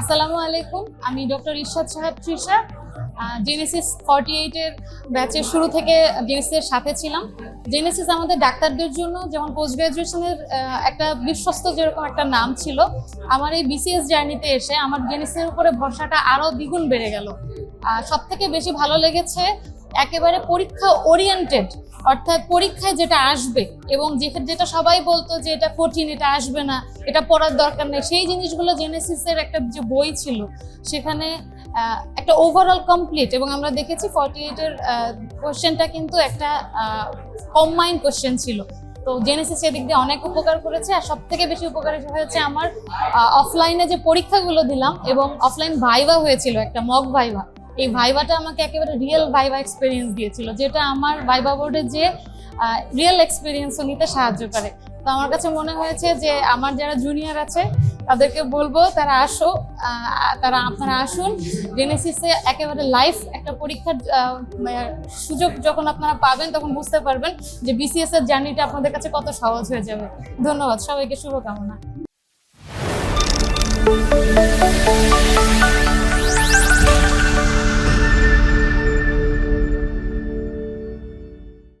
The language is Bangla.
আসসালামু আলাইকুম, আমি ডক্টর ইরশাদ সাহেব তৃষা। জেনেসিস ফর্টি এইটের ব্যাচের শুরু থেকে জেনেসিসের সাথে ছিলাম। জেনেসিস আমাদের ডাক্তারদের জন্য যেমন পোস্ট গ্রাজুয়েশনের একটা বিশ্বস্ত যেরকম একটা নাম ছিল, আমার এই বিসিএস জার্নিতে এসে আমার জেনেসিসের উপরে ভরসাটা আরও দ্বিগুণ বেড়ে গেল। সব থেকে বেশি ভালো লেগেছে একেবারে পরীক্ষা ওরিয়েন্টেড অর্থাৎ পরীক্ষায় যেটা আসবে এবং যেটা সবাই বলতো যে এটা কঠিন, এটা আসবে না, এটা পড়ার দরকার নেই, সেই জিনিসগুলো জেনেসিসের একটা যে বই ছিল, সেখানে একটা ওভারঅল কমপ্লিট এবং আমরা দেখেছি ফর্টি এইটের কোশ্চেনটা কিন্তু একটা কম্বাইন্ড কোশ্চেন ছিল। তো জেনেসিস এদিক দিয়ে অনেক উপকার করেছে আর সব থেকে বেশি উপকারী হয়েছে আমার অফলাইনে যে পরীক্ষাগুলো দিলাম এবং অফলাইন ভাইভা হয়েছিল, একটা মক ভাইভা এই ভাইভাটা আমাকে একেবারে রিয়েল ভাইভা এক্সপিরিয়েন্স দিয়েছিল, যেটা আমার ভাইভা বোর্ডে যে রিয়েল এক্সপিরিয়েন্সও নিতে সাহায্য করে। তো আমার কাছে মনে হয়েছে যে আমার যারা জুনিয়র আছে, তাদেরকে বলব তারা আসো তারা আপনারা আসুন। জেনেসিসে একেবারে লাইফ একটা পরীক্ষার মানে সুযোগ যখন আপনারা পাবেন, তখন বুঝতে পারবেন যে বিসিএস এর জার্নিটা আপনাদের কাছে কত সহজ হয়ে যাবে। ধন্যবাদ, সবাইকে শুভকামনা।